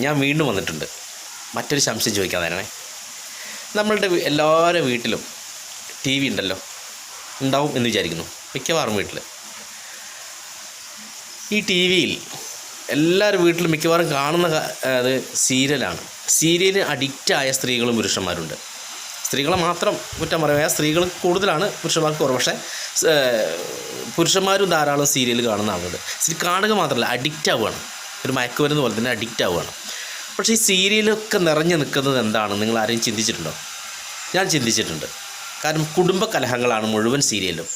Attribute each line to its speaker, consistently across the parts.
Speaker 1: ഞാൻ വീണ്ടും വന്നിട്ടുണ്ട്. മറ്റൊരു സംശയം ചോദിക്കാൻ തരണേ നമ്മളുടെ എല്ലാവരുടെ വീട്ടിലും ടി വി ഉണ്ടല്ലോ. ഉണ്ടാവും എന്ന് വിചാരിക്കുന്നു. മിക്കവാറും വീട്ടിൽ ഈ ടി വിയിൽ എല്ലാവരും വീട്ടിലും മിക്കവാറും കാണുന്ന അത് സീരിയലാണ്. സീരിയലിന് അഡിക്റ്റായ സ്ത്രീകളും പുരുഷന്മാരുണ്ട്. സ്ത്രീകളെ മാത്രം കുറ്റം പറയാം സ്ത്രീകൾ കൂടുതലാണ് പുരുഷന്മാർക്ക് കുറവ്. പക്ഷേ പുരുഷന്മാരും ധാരാളം സീരിയൽ കാണുന്ന ആളുണ്ട് കാണുക മാത്രമല്ല അഡിക്റ്റ് ആവുകയാണ്. ഒരു മയക്കുമരുന്ന് പോലെ തന്നെ അഡിക്റ്റ് ആവുകയാണ്. പക്ഷേ ഈ സീരിയലൊക്കെ നിറഞ്ഞു നിൽക്കുന്നത് എന്താണ്? നിങ്ങൾ ആരെയും ചിന്തിച്ചിട്ടുണ്ടോ? ഞാൻ ചിന്തിച്ചിട്ടുണ്ട്. കാരണം കുടുംബ കലഹങ്ങളാണ് മുഴുവൻ സീരിയലും.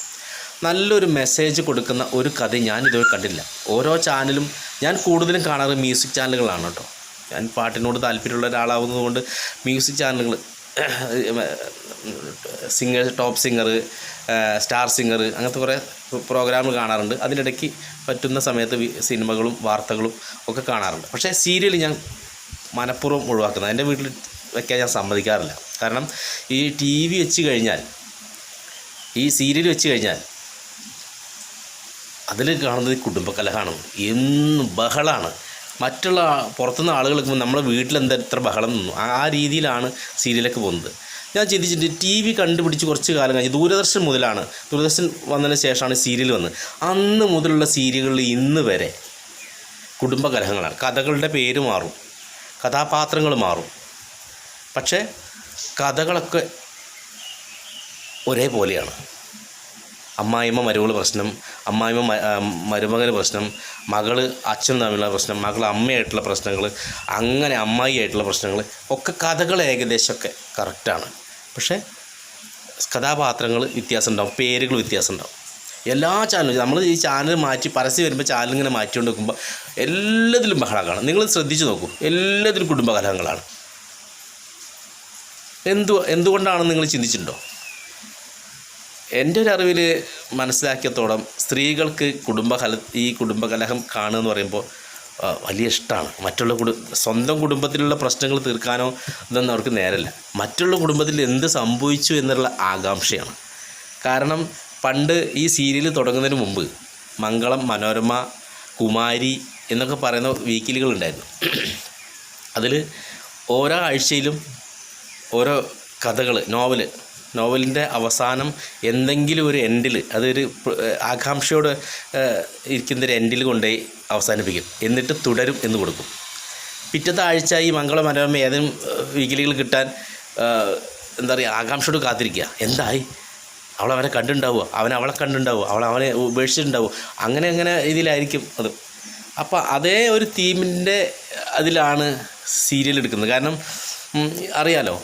Speaker 1: നല്ലൊരു മെസ്സേജ് കൊടുക്കുന്ന ഒരു കഥ ഞാൻ ഇതുവരെ കണ്ടില്ല ഓരോ ചാനലും ഞാൻ കൂടുതലും കാണാറ് മ്യൂസിക് ചാനലുകളാണ് കേട്ടോ. ഞാൻ പാട്ടിനോട് താല്പര്യമുള്ള ഒരാളാവുന്നതുകൊണ്ട് മ്യൂസിക് ചാനലുകൾ singer top singer star singer അങ്ങനത്തെ കുറേ പ്രോഗ്രാമുകൾ കാണാറുണ്ട്. അതിനിടയ്ക്ക് പറ്റുന്ന സമയത്ത് സിനിമകളും വാർത്തകളും ഒക്കെ കാണാറുണ്ട്. പക്ഷേ സീരിയൽ ഞാൻ മനഃപൂർവം ഒഴിവാക്കുന്നത്. എന്റെ വീട്ടിൽ വയ്ക്കാൻ ഞാൻ സമ്മതിക്കാറില്ല. കാരണം ഈ ടി വി വെച്ച് കഴിഞ്ഞാൽ ഈ സീരിയൽ വെച്ച് കഴിഞ്ഞാൽ അതിൽ കാണുന്നത് കുടുംബകലഹമാണ് എന്നും ബഹളാണ്. മറ്റുള്ള പുറത്തുനിന്ന് ആളുകൾ നിൽക്കുമ്പോൾ നമ്മുടെ വീട്ടിലെന്താ ഇത്ര ബഹളം നിന്നു? ആ ആ രീതിയിലാണ് സീരിയലൊക്കെ പോകുന്നത്. ഞാൻ ചിന്തിച്ചിട്ട് ടി വി കണ്ടുപിടിച്ച് കുറച്ച് കാലം കഴിഞ്ഞ് ദൂരദർശൻ മുതലാണ്. ദൂരദർശൻ വന്നതിന് ശേഷമാണ് സീരിയൽ വന്നത്. അന്ന് മുതലുള്ള സീരിയലുകളിൽ ഇന്ന് വരെ കുടുംബകലഹങ്ങളാണ്. കഥകളുടെ പേര് മാറും. കഥാപാത്രങ്ങൾ മാറും. പക്ഷേ കഥകളൊക്കെ ഒരേപോലെയാണ്. അമ്മായിമ്മ മരുമകൾ പ്രശ്നം അമ്മായിമ്മ മരുമകൻ പ്രശ്നം മകൾ അച്ഛൻ തമ്മിലുള്ള പ്രശ്നം മകൾ അമ്മയായിട്ടുള്ള പ്രശ്നങ്ങൾ അങ്ങനെ അമ്മായിയായിട്ടുള്ള പ്രശ്നങ്ങൾ ഒക്കെ കഥകൾ ഏകദേശമൊക്കെ കറക്റ്റാണ് പക്ഷേ കഥാപാത്രങ്ങൾ വ്യത്യാസം ഉണ്ടാവും പേരുകൾ വ്യത്യാസം ഉണ്ടാവും എല്ലാ ചാനലും നമ്മൾ ഈ ചാനൽ മാറ്റി പരസ്യം വരുമ്പോൾ ചാനൽ ഇങ്ങനെ മാറ്റിക്കൊണ്ട് വെക്കുമ്പോൾ എല്ലാത്തിലും ബഹളങ്ങളാണ് നിങ്ങൾ ശ്രദ്ധിച്ചു നോക്കൂ എല്ലാത്തിലും കുടുംബകലഹങ്ങളാണ് എന്തു എന്തുകൊണ്ടാണെന്ന് നിങ്ങൾ ചിന്തിച്ചിട്ടുണ്ടോ? എന്റെ ഒരു അറിവിൽ മനസ്സിലാക്കിയത്തോളം സ്ത്രീകൾക്ക് കുടുംബകല ഈ കുടുംബകലഹം കാണുക എന്ന് പറയുമ്പോൾ വലിയ ഇഷ്ടമാണ് മറ്റുള്ള കുടു സ്വന്തം കുടുംബത്തിലുള്ള പ്രശ്നങ്ങൾ തീർക്കാനോ ഇതൊന്നും അവർക്ക് നേരല്ല. മറ്റുള്ള കുടുംബത്തിൽ എന്ത് സംഭവിച്ചു എന്നുള്ള ആകാംക്ഷയാണ്. കാരണം പണ്ട് ഈ സീരിയൽ തുടങ്ങുന്നതിന് മുമ്പ് മംഗളം മനോരമ കുമാരി എന്നൊക്കെ പറയുന്ന വീക്കിലുകളുണ്ടായിരുന്നു അതിൽ ഓരോ ആഴ്ചയിലും ഓരോ കഥകൾ നോവൽ നോവലിന്റെ അവസാനം എന്തെങ്കിലും ഒരു എൻഡിൽ അതൊരു ആകാംക്ഷയോട് ഇരിക്കുന്ന ഒരു എൻഡിൽ കൊണ്ടുപോയി അവസാനിപ്പിക്കും. എന്നിട്ട് തുടരും എന്ന് കൊടുക്കും. പിറ്റത്തെ ആഴ്ച ഈ മംഗള മനോരമ ഏതെങ്കിലും വീക്കിലികൾ കിട്ടാൻ എന്താ പറയുക ആകാംക്ഷയോട് കാത്തിരിക്കുക. എന്തായി? അവൾ അവനെ കണ്ടുണ്ടാവുക അവൻ അവളെ കണ്ടുണ്ടാവുക അവൾ അവനെ ഉപേക്ഷിച്ചിട്ടുണ്ടാവുക അങ്ങനെ അങ്ങനെ ഇതിലായിരിക്കും അത്. അപ്പോൾ അതേ ഒരു തീമിന്റെ അതിലാണ് സീരിയൽ എടുക്കുന്നത്. കാരണം അറിയാലോ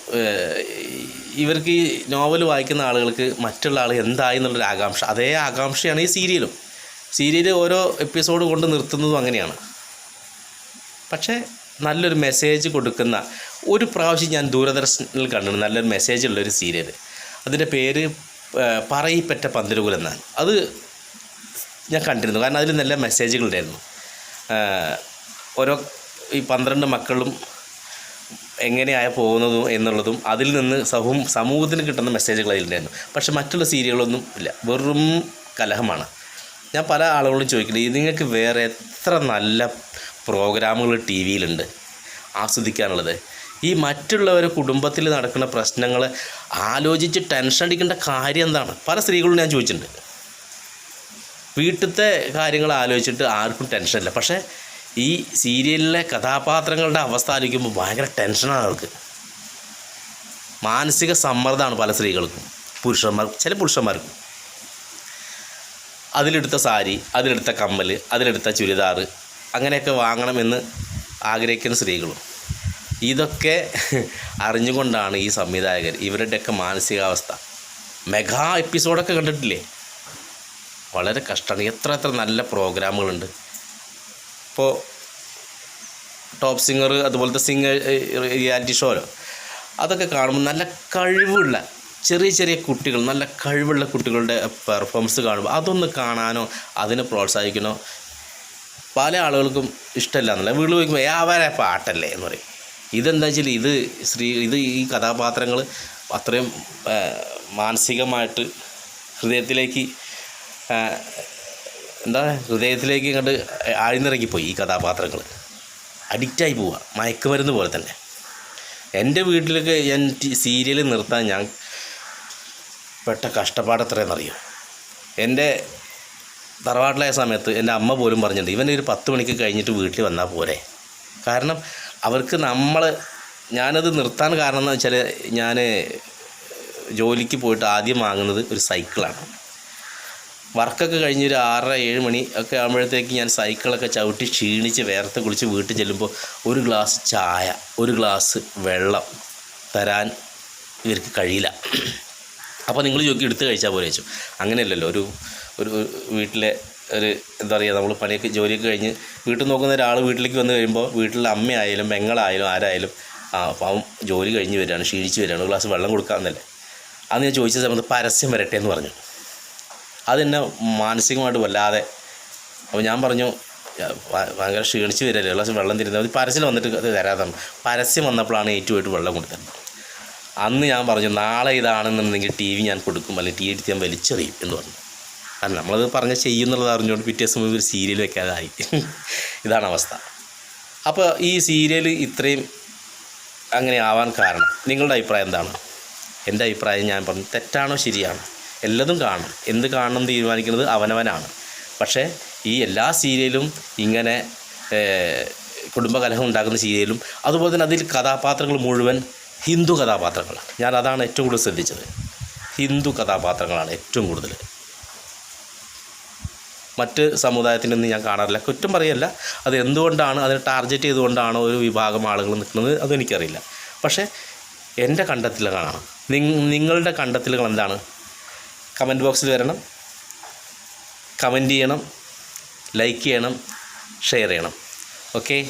Speaker 1: ഇവർക്ക് ഈ നോവൽ വായിക്കുന്ന ആളുകൾക്ക് മറ്റുള്ള ആൾ എന്തായി എന്നുള്ളൊരു ആകാംക്ഷ. അതേ ആകാംക്ഷയാണ് ഈ സീരിയലും. സീരിയൽ ഓരോ എപ്പിസോഡ് കൊണ്ട് നിർത്തുന്നതും അങ്ങനെയാണ്. പക്ഷേ നല്ലൊരു മെസ്സേജ് കൊടുക്കുന്ന ഒരു പ്രാവശ്യം ഞാൻ ദൂരദർശനിൽ കണ്ടിട്ടുണ്ട്. നല്ലൊരു മെസ്സേജ് ഉള്ളൊരു സീരിയൽ അതിന്റെ പേര് പറയിപ്പറ്റ പന്തിരുകുൽ എന്നാണ്. അത് ഞാൻ കണ്ടിരുന്നു. കാരണം അതിൽ നല്ല മെസ്സേജുകളുണ്ടായിരുന്നു ഓരോ ഈ പന്ത്രണ്ട് മക്കളും എങ്ങനെയായ പോകുന്നതും എന്നുള്ളതും അതിൽ നിന്ന് സമൂഹം സമൂഹത്തിന് കിട്ടുന്ന മെസ്സേജുകൾ അതിലുണ്ടായിരുന്നു. പക്ഷേ മറ്റുള്ള സീരിയലുകളൊന്നും ഇല്ല. വെറും കലഹമാണ്. ഞാൻ പല ആളുകളും ചോദിക്കുന്നത് നിങ്ങൾക്ക് വേറെ എത്ര നല്ല പ്രോഗ്രാമുകൾ ടി വിയിലുണ്ട് ആസ്വദിക്കാനുള്ളത്? ഈ മറ്റുള്ളവരെ കുടുംബത്തിൽ നടക്കുന്ന പ്രശ്നങ്ങൾ ആലോചിച്ച് ടെൻഷൻ അടിക്കേണ്ട കാര്യം എന്താണ്? പല സ്ത്രീകളും ഞാൻ ചോദിച്ചിട്ടുണ്ട്. വീട്ടിലത്തെ കാര്യങ്ങൾ ആലോചിച്ചിട്ട് ആർക്കും ടെൻഷനില്ല പക്ഷേ ഈ സീരിയലിലെ കഥാപാത്രങ്ങളുടെ അവസ്ഥ ആലോചിക്കുമ്പോൾ ഭയങ്കര ടെൻഷനാണ് അവർക്ക്. മാനസിക സമ്മർദ്ദമാണ് പല സ്ത്രീകൾക്കും. പുരുഷന്മാർ ചില പുരുഷന്മാർക്കും. അതിലെടുത്ത സാരി അതിലെടുത്ത കമ്മൽ അതിലെടുത്ത ചുരിദാർ അങ്ങനെയൊക്കെ വാങ്ങണമെന്ന് ആഗ്രഹിക്കുന്ന സ്ത്രീകളും. ഇതൊക്കെ അറിഞ്ഞുകൊണ്ടാണ് ഈ സംവിധായകർ ഇവരുടെയൊക്കെ മാനസികാവസ്ഥ. മെഗാ എപ്പിസോഡൊക്കെ കണ്ടിട്ടില്ലേ? വളരെ കഷ്ടമാണ്. എത്ര എത്ര നല്ല പ്രോഗ്രാമുകളുണ്ട്. ഇപ്പോൾ ടോപ്പ് സിംഗർ അതുപോലത്തെ സിംഗർ റിയാലിറ്റി ഷോയിലോ അതൊക്കെ കാണുമ്പോൾ നല്ല കഴിവുള്ള ചെറിയ ചെറിയ കുട്ടികൾ നല്ല കഴിവുള്ള കുട്ടികളുടെ പെർഫോമൻസ് കാണുമ്പോൾ അതൊന്ന് കാണാനോ അതിനെ പ്രോത്സാഹിക്കണോ പല ആളുകൾക്കും ഇഷ്ടമല്ല എന്നല്ല. വീട്ടിൽ പോയിക്കുമ്പോൾ ഏ അവരെ പാട്ടല്ലേ? എന്ന് പറയും. ഇതെന്താ വെച്ചാൽ ഇത് സ്ത്രീ ഇത് ഈ കഥാപാത്രങ്ങൾ അത്രയും മാനസികമായിട്ട് ഹൃദയത്തിലേക്ക് എന്താ ഹൃദയത്തിലേക്ക് ഇങ്ങോട്ട് ആഴ്ന്നിറങ്ങിപ്പോയി ഈ കഥാപാത്രങ്ങൾ അഡിക്റ്റായി പോവുക മയക്കുമരുന്ന് പോലെ തന്നെ. എന്റെ വീട്ടിലൊക്കെ ഞാൻ സീരിയൽ നിർത്താൻ ഞാൻ പെട്ട കഷ്ടപ്പാട് എത്രയെന്നറിയോ എന്റെ തറവാട്ടിലായ സമയത്ത് എന്റെ അമ്മ പോലും പറഞ്ഞിട്ടുണ്ട് ഇവൻ ഒരു പത്ത് മണിക്ക് കഴിഞ്ഞിട്ട് വീട്ടിൽ വന്നാൽ പോരെ. കാരണം അവർക്ക് നമ്മൾ ഞാനത് നിർത്താൻ കാരണം എന്ന് വെച്ചാൽ ഞാൻ ജോലിക്ക് പോയിട്ട് ആദ്യം വാങ്ങുന്നത് ഒരു സൈക്കിളാണ് വർക്കൊക്കെ കഴിഞ്ഞ് ഒരു ആറര ഏഴ് മണി ഒക്കെ ആകുമ്പോഴത്തേക്ക് ഞാൻ സൈക്കിളൊക്കെ ചവിട്ടി ക്ഷീണിച്ച് വേർത്ത് കുളിച്ച് വീട്ടിൽ ചെല്ലുമ്പോൾ ഒരു ഗ്ലാസ് ചായ ഒരു ഗ്ലാസ് വെള്ളം തരാൻ ഇവർക്ക് കഴിയില്ല. അപ്പോൾ നിങ്ങൾ ചോദിക്കും എടുത്ത് കഴിച്ചാൽ പോലെ വെച്ചു അങ്ങനെയല്ലല്ലോ ഒരു ഒരു വീട്ടിലെ ഒരു എന്താ പറയുക നമ്മൾ പണിയൊക്കെ ജോലിയൊക്കെ കഴിഞ്ഞ് വീട്ടിൽ നോക്കുന്ന ഒരാൾ വീട്ടിലേക്ക് വന്ന് കഴിയുമ്പോൾ വീട്ടിലെ അമ്മയായാലും പെങ്ങളായാലും ആരായാലും ആ പാവം ജോലി കഴിഞ്ഞ് വരികയാണ് ക്ഷീണിച്ച് വരികയാണ് ഒരു ഗ്ലാസ് വെള്ളം കൊടുക്കാമെന്നല്ലേ. അന്ന് ഞാൻ ചോദിച്ച സമയത്ത് പരസ്യം വരട്ടെ എന്ന് പറഞ്ഞു. അതെന്നെ മാനസികമായിട്ട് വല്ലാതെ. അപ്പോൾ ഞാൻ പറഞ്ഞു "യ- ഭ- ഭയങ്കര ക്ഷീണിച്ച് വരില്ലേ ഉള്ള വെള്ളം തരുന്നത് അത് പരസ്യം വന്നിട്ട് അത് തരാതാണ് പരസ്യം വന്നപ്പോഴാണ് ഏറ്റുമായിട്ട് വെള്ളം കൊടുത്തത്. അന്ന് ഞാൻ പറഞ്ഞു നാളെ ഇതാണെന്നുണ്ടെങ്കിൽ ടി വി ഞാൻ കൊടുക്കും. അല്ലെങ്കിൽ ടി വി എടുത്ത് ഞാൻ വലിച്ചെറിയും എന്ന് പറഞ്ഞു. കാരണം നമ്മളത് പറഞ്ഞ ചെയ്യുന്നുള്ളത് അറിഞ്ഞുകൊണ്ട് പിറ്റേ സമയം ഒരു സീരിയൽ വെക്കാതായി. ഇതാണ് അവസ്ഥ. അപ്പോൾ ഈ സീരിയൽ ഇത്രയും അങ്ങനെ ആവാൻ കാരണം നിങ്ങളുടെ അഭിപ്രായം എന്താണ്? എന്റെ അഭിപ്രായം ഞാൻ പറഞ്ഞു തെറ്റാണോ ശരിയാണോ? എല്ലതും കാണും എന്ത് കാണണം തീരുമാനിക്കുന്നത് അവനവനാണ്. പക്ഷേ ഈ എല്ലാ സീരിയലും ഇങ്ങനെ കുടുംബകലഹം ഉണ്ടാക്കുന്ന സീരിയലും അതുപോലെ തന്നെ അതിൽ കഥാപാത്രങ്ങൾ മുഴുവൻ ഹിന്ദു കഥാപാത്രങ്ങളാണ്. ഞാൻ അതാണ് ഏറ്റവും കൂടുതൽ ശ്രദ്ധിച്ചത്. ഹിന്ദു കഥാപാത്രങ്ങളാണ് ഏറ്റവും കൂടുതൽ. മറ്റ് സമുദായത്തിനൊന്നും ഞാൻ കാണാറില്ല. കുറ്റം പറയല്ല. അത് എന്തുകൊണ്ടാണ് അതിനെ ടാർഗറ്റ് ചെയ്തുകൊണ്ടാണോ ഒരു വിഭാഗം ആളുകൾ നിൽക്കുന്നത് അതെനിക്കറിയില്ല. പക്ഷേ എന്റെ കണ്ടെത്തലുകളാണ്. കാണാം നിങ്ങളുടെ കണ്ടെത്തലുകൾ എന്താണ്? കമന്റ് ബോക്സിൽ വരണം. കമന്റ് ചെയ്യണം. ലൈക്ക് ചെയ്യണം. ഷെയർ ചെയ്യണം. ഓക്കെ?